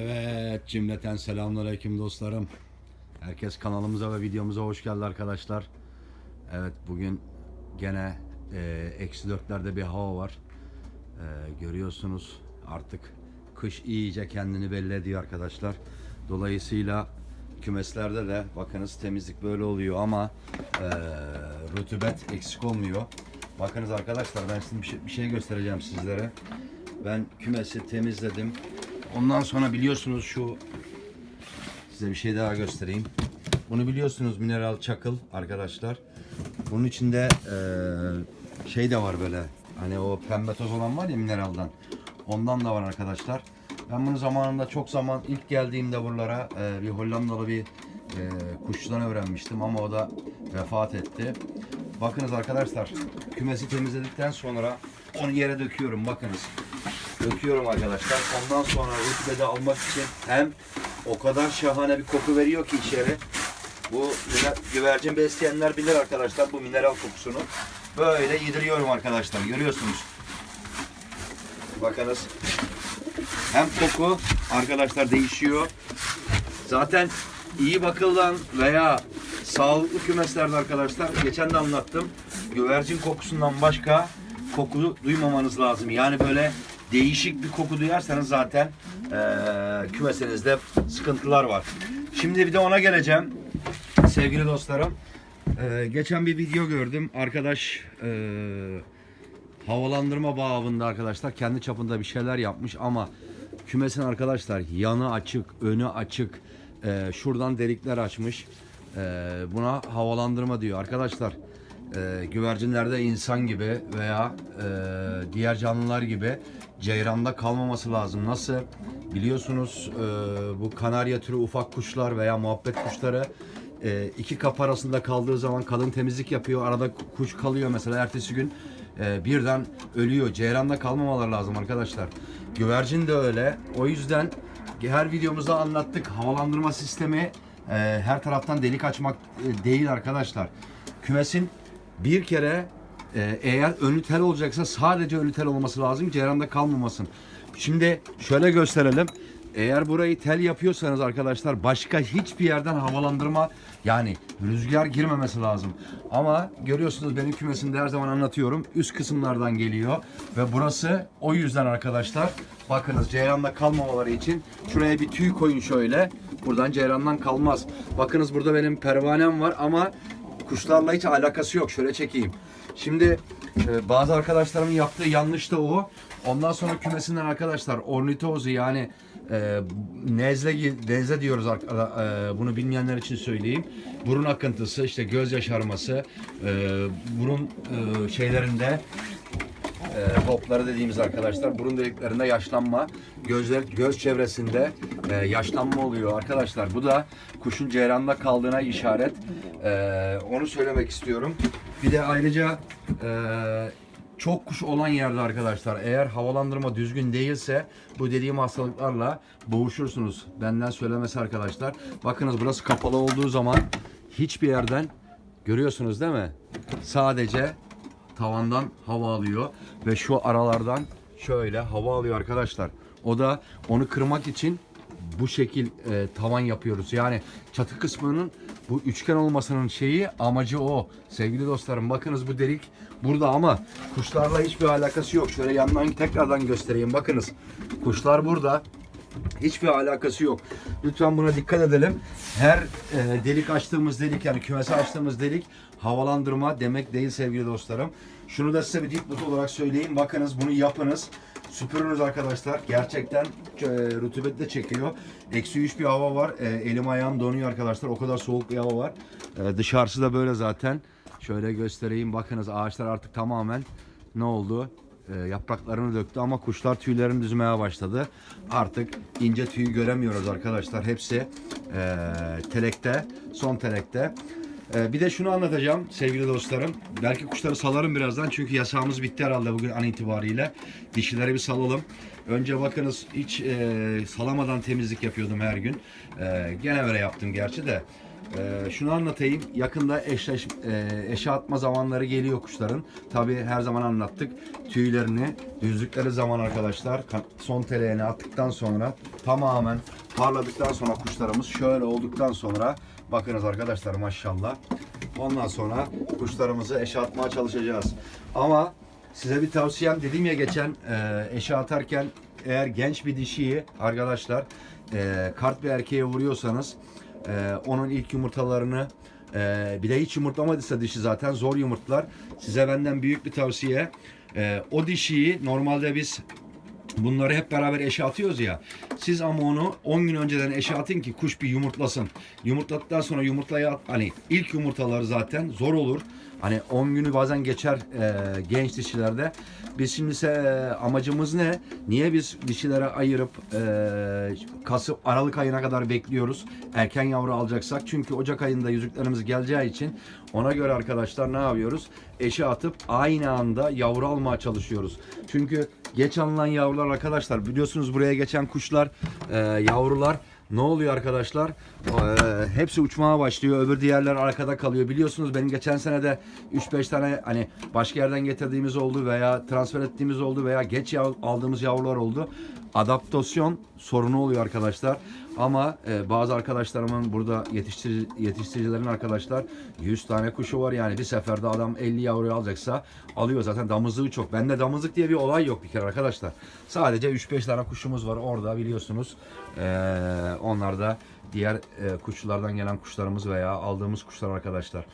Evet cümleten selamünaleyküm dostlarım. Herkes kanalımıza ve videomuza hoş geldi arkadaşlar. Evet bugün gene e, eksi dörtlerde bir hava var. E, görüyorsunuz artık kış iyice kendini belli ediyor arkadaşlar. Dolayısıyla kümeslerde de bakınız temizlik böyle oluyor ama e, rutubet eksik olmuyor. Bakınız arkadaşlar ben şimdi bir şey, bir şey göstereceğim sizlere. Ben kümesi temizledim. Ondan sonra biliyorsunuz şu size bir şey daha göstereyim. Bunu biliyorsunuz mineral çakıl arkadaşlar. Bunun içinde şey de var böyle. Hani o pembe toz olan var ya mineraldan. Ondan da var arkadaşlar. Ben bunu zamanında çok zaman ilk geldiğimde buralara bir Hollandalı bir eee kuşçudan öğrenmiştim ama o da vefat etti. Bakınız arkadaşlar kümesi temizledikten sonra onu yere döküyorum bakınız döküyorum arkadaşlar. Ondan sonra rütbede almak için hem o kadar şahane bir koku veriyor ki içeri. Bu güvercin besleyenler bilir arkadaşlar bu mineral kokusunu. Böyle yediriyorum arkadaşlar. Görüyorsunuz. Bakınız. Hem koku arkadaşlar değişiyor. Zaten iyi bakılan veya sağlıklı kümeslerde arkadaşlar geçen de anlattım. Güvercin kokusundan başka koku duymamanız lazım. Yani böyle değişik bir koku duyarsanız zaten eee kümesinizde sıkıntılar var. Şimdi bir de ona geleceğim. Sevgili dostlarım. eee, geçen bir video gördüm. Arkadaş eee havalandırma babında arkadaşlar kendi çapında bir şeyler yapmış ama kümesin arkadaşlar yanı açık, önü açık. Ee, şuradan delikler açmış. Ee, buna havalandırma diyor. Arkadaşlar e, güvercinlerde insan gibi veya e, diğer canlılar gibi ceyranda kalmaması lazım. Nasıl? Biliyorsunuz e, bu kanarya türü ufak kuşlar veya muhabbet kuşları e, iki kapı arasında kaldığı zaman kadın temizlik yapıyor. Arada kuş kalıyor mesela ertesi gün e, birden ölüyor. Ceyranda kalmamaları lazım arkadaşlar. Güvercin de öyle. O yüzden her videomuzda anlattık. Havalandırma sistemi e, her taraftan delik açmak e, değil arkadaşlar. Kümesin bir kere e, eğer önü tel olacaksa sadece önü tel olması lazım. Ceyranda kalmamasın. Şimdi şöyle gösterelim. Eğer burayı tel yapıyorsanız arkadaşlar başka hiçbir yerden havalandırma yani rüzgar girmemesi lazım. Ama görüyorsunuz benim kümesimde her zaman anlatıyorum. Üst kısımlardan geliyor ve burası o yüzden arkadaşlar bakınız ceyranda kalmamaları için şuraya bir tüy koyun şöyle. Buradan ceyrandan kalmaz. Bakınız burada benim pervanem var ama kuşlarla hiç alakası yok. Şöyle çekeyim. Şimdi e, bazı arkadaşlarımın yaptığı yanlış da o. Ondan sonra kümesinden arkadaşlar ornitozu yani e, nezle nezle diyoruz e, bunu bilmeyenler için söyleyeyim. Burun akıntısı, işte göz yaşarması, e, burun e, şeylerinde e, hopları dediğimiz arkadaşlar burun deliklerinde yaşlanma, gözler göz çevresinde e, yaşlanma oluyor arkadaşlar. Bu da kuşun ceyranda kaldığına işaret. E, onu söylemek istiyorum. Bir de ayrıca e, çok kuş olan yerde arkadaşlar eğer havalandırma düzgün değilse bu dediğim hastalıklarla boğuşursunuz. Benden söylemesi arkadaşlar. Bakınız burası kapalı olduğu zaman hiçbir yerden görüyorsunuz değil mi? Sadece tavandan hava alıyor ve şu aralardan şöyle hava alıyor arkadaşlar. O da onu kırmak için bu şekil e, tavan yapıyoruz. Yani çatı kısmının bu üçgen olmasının şeyi amacı o. Sevgili dostlarım bakınız bu delik burada ama kuşlarla hiçbir alakası yok. Şöyle yandan tekrardan göstereyim. Bakınız kuşlar burada. Hiçbir alakası yok. Lütfen buna dikkat edelim. Her e, delik açtığımız delik yani kümesi açtığımız delik havalandırma demek değil sevgili dostlarım. Şunu da size bir dipnot olarak söyleyeyim. Bakınız bunu yapınız. Süpürünüz arkadaşlar. Gerçekten e, rutubet de çekiyor. Eksi 3 bir hava var. E, elim ayağım donuyor arkadaşlar. O kadar soğuk bir hava var. E, dışarısı da böyle zaten. Şöyle göstereyim. Bakınız ağaçlar artık tamamen ne oldu? E, yapraklarını döktü ama kuşlar tüylerini düzmeye başladı. Artık ince tüyü göremiyoruz arkadaşlar. Hepsi e, telekte, son telekte. E, bir de şunu anlatacağım sevgili dostlarım. Belki kuşları salarım birazdan çünkü yasağımız bitti herhalde bugün an itibariyle. Dişileri bir salalım. Önce bakınız hiç e, salamadan temizlik yapıyordum her gün. E, gene öyle yaptım gerçi de. E, şunu anlatayım. Yakında eşleş, e, eşe atma zamanları geliyor kuşların. Tabi her zaman anlattık. Tüylerini düzlükleri zaman arkadaşlar son teleğini attıktan sonra tamamen parladıktan sonra kuşlarımız şöyle olduktan sonra bakınız arkadaşlar maşallah. Ondan sonra kuşlarımızı eşe atmaya çalışacağız. Ama size bir tavsiyem dedim ya geçen e, eşe atarken eğer genç bir dişiyi arkadaşlar e, kart bir erkeğe vuruyorsanız e, onun ilk yumurtalarını e, bir de hiç yumurtlamadıysa dişi zaten zor yumurtlar. Size benden büyük bir tavsiye. E, o dişiyi normalde biz Bunları hep beraber eşe atıyoruz ya. Siz ama onu 10 gün önceden eşe atın ki kuş bir yumurtlasın. Yumurtladıktan sonra yumurtlayı at, hani ilk yumurtaları zaten zor olur. Hani 10 günü bazen geçer e, genç dişilerde. Biz şimdi ise amacımız ne? Niye biz dişilere ayırıp e, Kasım Aralık ayına kadar bekliyoruz? Erken yavru alacaksak. Çünkü Ocak ayında yüzüklerimiz geleceği için ona göre arkadaşlar ne yapıyoruz? Eşe atıp aynı anda yavru almaya çalışıyoruz. Çünkü geç alınan yavrular arkadaşlar biliyorsunuz buraya geçen kuşlar e, yavrular ne oluyor arkadaşlar? Ee, hepsi uçmaya başlıyor. Öbür diğerler arkada kalıyor. Biliyorsunuz benim geçen sene de 3-5 tane hani başka yerden getirdiğimiz oldu veya transfer ettiğimiz oldu veya geç yav- aldığımız yavrular oldu. Adaptasyon sorunu oluyor arkadaşlar. Ama e, bazı arkadaşlarımın burada yetiştirici, yetiştiricilerin arkadaşlar 100 tane kuşu var yani bir seferde adam 50 yavruyu alacaksa alıyor zaten damızlığı çok. Bende damızlık diye bir olay yok bir kere arkadaşlar. Sadece 3-5 tane kuşumuz var orada biliyorsunuz. Ee, onlar da diğer e, kuşçulardan gelen kuşlarımız veya aldığımız kuşlar arkadaşlar.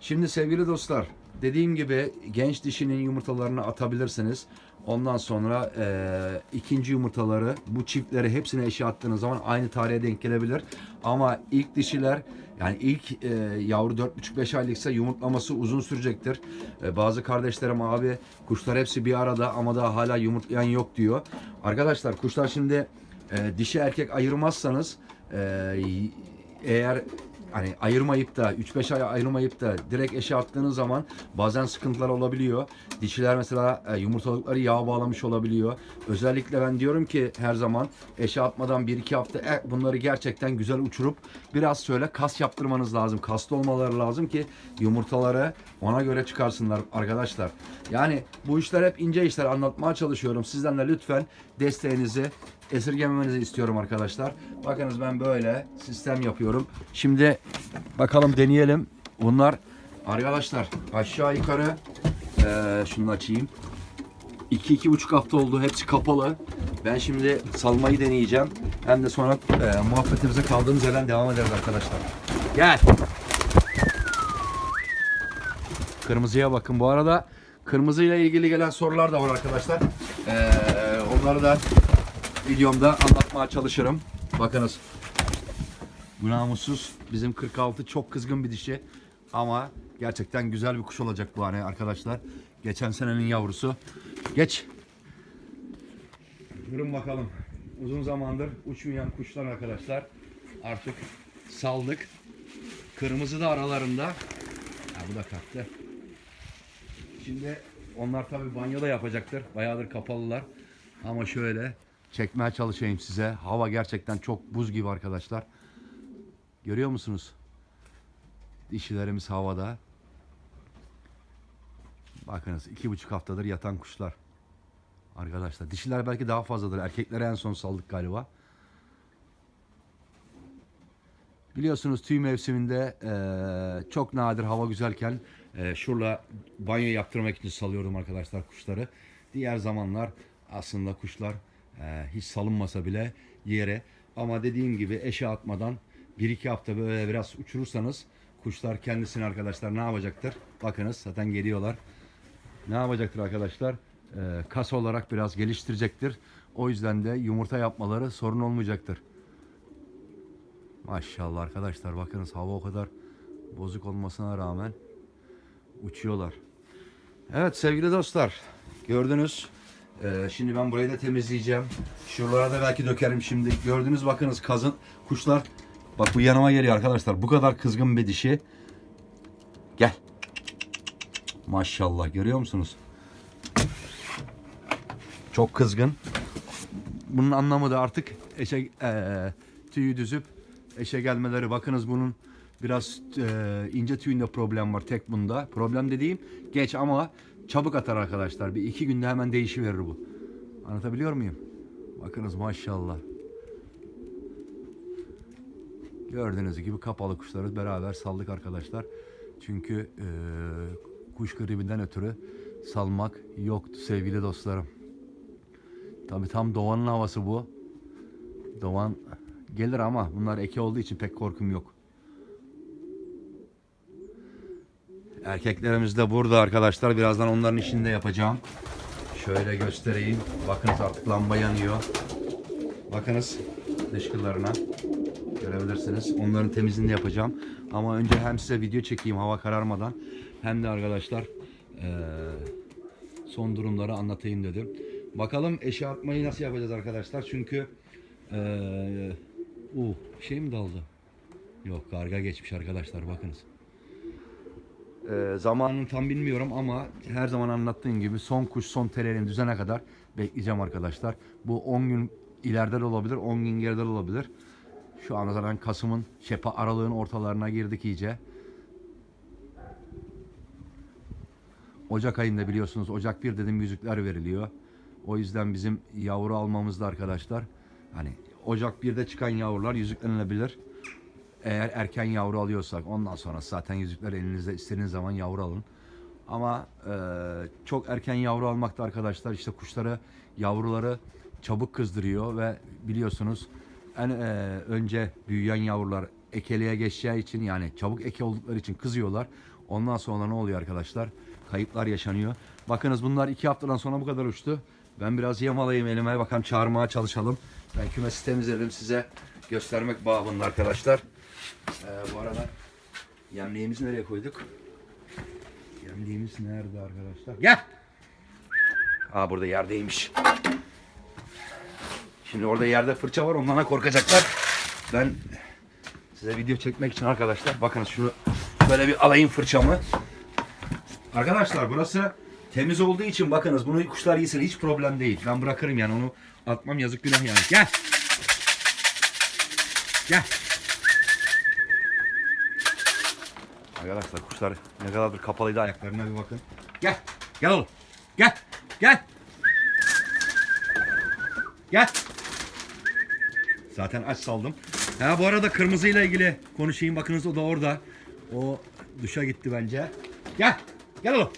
Şimdi sevgili dostlar dediğim gibi genç dişinin yumurtalarını atabilirsiniz. Ondan sonra e, ikinci yumurtaları bu çiftleri hepsine eşe attığınız zaman aynı tarihe denk gelebilir. Ama ilk dişiler yani ilk e, yavru 4,5-5 aylıksa yumurtlaması uzun sürecektir. E, bazı kardeşlerim abi kuşlar hepsi bir arada ama daha hala yumurtlayan yok diyor. Arkadaşlar kuşlar şimdi e, dişi erkek ayırmazsanız e, eğer hani ayırmayıp da 3-5 ay ayırmayıp da direkt eşe attığınız zaman bazen sıkıntılar olabiliyor. Dişiler mesela e, yumurtalıkları yağ bağlamış olabiliyor. Özellikle ben diyorum ki her zaman eşe atmadan 1-2 hafta e, bunları gerçekten güzel uçurup biraz şöyle kas yaptırmanız lazım. Kaslı olmaları lazım ki yumurtaları ona göre çıkarsınlar arkadaşlar. Yani bu işler hep ince işler anlatmaya çalışıyorum. Sizden de lütfen desteğinizi esirgememenizi istiyorum arkadaşlar. Bakınız ben böyle sistem yapıyorum. Şimdi bakalım deneyelim. Bunlar arkadaşlar aşağı yukarı eee şunu açayım. 2-2,5 hafta oldu. Hepsi kapalı. Ben şimdi salmayı deneyeceğim. Hem de sonra eee muhabbetimize kaldığımız yerden devam ederiz arkadaşlar. Gel. Kırmızıya bakın. Bu arada kırmızıyla ilgili gelen sorular da var arkadaşlar. Eee onları da videomda anlatmaya çalışırım. Bakınız. Bu namussuz bizim 46 çok kızgın bir dişi. Ama gerçekten güzel bir kuş olacak bu hani arkadaşlar. Geçen senenin yavrusu. Geç. Durun bakalım. Uzun zamandır uçmayan kuşlar arkadaşlar. Artık saldık. Kırmızı da aralarında. Ha, bu da kalktı. Şimdi onlar tabi banyoda yapacaktır. Bayağıdır kapalılar. Ama şöyle çekmeye çalışayım size. Hava gerçekten çok buz gibi arkadaşlar. Görüyor musunuz? Dişilerimiz havada. Bakınız iki buçuk haftadır yatan kuşlar. Arkadaşlar dişiler belki daha fazladır. Erkekleri en son saldık galiba. Biliyorsunuz tüy mevsiminde eee, çok nadir hava güzelken eee şurada banyo yaptırmak için salıyorum arkadaşlar kuşları. Diğer zamanlar aslında kuşlar hiç salınmasa bile yere ama dediğim gibi eşe atmadan 1-2 hafta böyle biraz uçurursanız kuşlar kendisini arkadaşlar ne yapacaktır? Bakınız zaten geliyorlar. Ne yapacaktır arkadaşlar? Eee, kas olarak biraz geliştirecektir. O yüzden de yumurta yapmaları sorun olmayacaktır. Maşallah arkadaşlar bakınız hava o kadar bozuk olmasına rağmen uçuyorlar. Evet sevgili dostlar gördünüz. Ee, şimdi ben burayı da temizleyeceğim. Şuralara da belki dökerim şimdi. Gördünüz bakınız kazın kuşlar. Bak bu yanıma geliyor arkadaşlar. Bu kadar kızgın bir dişi. Gel. Maşallah görüyor musunuz? Çok kızgın. bunun anlamı da artık eşe eee tüyü düzüp eşe gelmeleri. Bakınız bunun biraz eee, ince tüyünde problem var tek bunda. Problem dediğim geç ama çabuk atar arkadaşlar. Bir iki günde hemen değişiverir bu. Anlatabiliyor muyum? Bakınız maşallah. Gördüğünüz gibi kapalı kuşları beraber saldık arkadaşlar. Çünkü eee, kuş gribinden ötürü salmak yoktu sevgili dostlarım. Tabi tam Doğan'ın havası bu. Doğan gelir ama bunlar eke olduğu için pek korkum yok. Erkeklerimiz de burada arkadaşlar. Birazdan onların işini de yapacağım. Şöyle göstereyim. Bakınız artık lamba yanıyor. Bakınız dışkılarına. Görebilirsiniz. Onların temizliğini yapacağım. Ama önce hem size video çekeyim hava kararmadan hem de arkadaşlar son durumları anlatayım dedim. Bakalım eşe atmayı nasıl yapacağız arkadaşlar? Çünkü uh, şey mi daldı? Yok karga geçmiş arkadaşlar bakınız. Eee zamanını tam bilmiyorum ama her zaman anlattığım gibi son kuş son telerin düzene kadar bekleyeceğim arkadaşlar. Bu 10 gün ileride de olabilir 10 gün geride de olabilir. Şu anda zaten Kasım'ın şepa aralığın ortalarına girdik iyice. Ocak ayında biliyorsunuz Ocak 1 dedim yüzükler veriliyor. O yüzden bizim yavru almamızda arkadaşlar hani Ocak 1'de çıkan yavrular yüzüklenilebilir. Eğer erken yavru alıyorsak ondan sonra zaten yüzükler elinizde istediğiniz zaman yavru alın. Ama e, çok erken yavru almakta arkadaşlar işte kuşları yavruları çabuk kızdırıyor ve biliyorsunuz en e, önce büyüyen yavrular ekeliğe geçeceği için yani çabuk eke oldukları için kızıyorlar. Ondan sonra ne oluyor arkadaşlar? Kayıplar yaşanıyor. Bakınız bunlar iki haftadan sonra bu kadar uçtu. Ben biraz yem alayım elime bakalım çağırmaya çalışalım. Ben kümesi temizledim size göstermek babında arkadaşlar. Ee, bu arada yemliğimizi nereye koyduk? Yemliğimiz nerede arkadaşlar? Gel! Aa burada yerdeymiş. Şimdi orada yerde fırça var ondan da korkacaklar. Ben size video çekmek için arkadaşlar bakın şunu böyle bir alayım fırçamı. Arkadaşlar burası temiz olduğu için bakınız bunu kuşlar yesin hiç problem değil. Ben bırakırım yani onu atmam yazık günah yani. Gel. Gel. Arkadaşlar kuşlar ne kadardır kapalıydı ayaklarına bir bakın. Gel. Gel oğlum. Gel. Gel. Gel. Zaten aç saldım. Ha bu arada kırmızıyla ilgili konuşayım. Bakınız o da orada. O duşa gitti bence. Gel. Gel oğlum.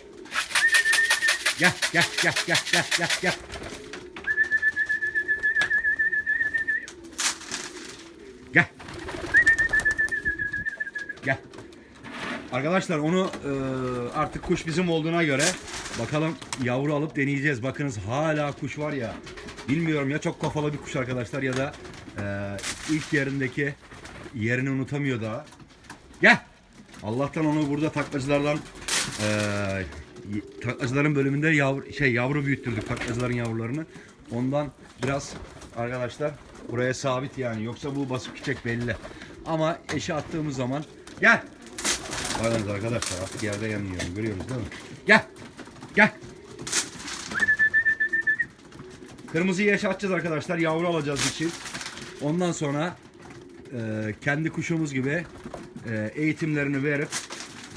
Gel gel gel gel gel gel gel. Arkadaşlar onu e, artık kuş bizim olduğuna göre bakalım yavru alıp deneyeceğiz. Bakınız hala kuş var ya. Bilmiyorum ya çok kafalı bir kuş arkadaşlar ya da e, ilk yerindeki yerini unutamıyor daha. Gel. Allah'tan onu burada taklacılardan e, taklacıların bölümünde yavru şey yavru büyüttürdük taklacıların yavrularını. Ondan biraz arkadaşlar buraya sabit yani yoksa bu basıp gidecek belli. Ama eşe attığımız zaman gel. Bakınız arkadaşlar artık yerde yanıyorum görüyoruz değil mi? Gel. Gel. Kırmızıyı yaşatacağız arkadaşlar. Yavru alacağız için. Ondan sonra e, kendi kuşumuz gibi e, eğitimlerini verip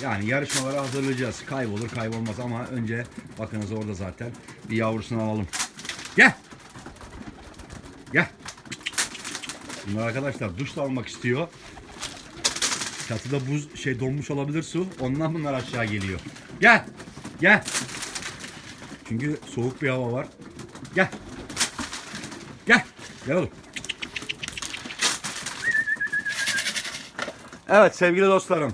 yani yarışmalara hazırlayacağız. Kaybolur kaybolmaz ama önce bakınız orada zaten bir yavrusunu alalım. Gel. Gel. Bunlar arkadaşlar duş da almak istiyor. Çatıda buz şey donmuş olabilir su. Ondan bunlar aşağı geliyor. Gel. Gel. Çünkü soğuk bir hava var. Gel. Gel. Gel oğlum. Evet sevgili dostlarım.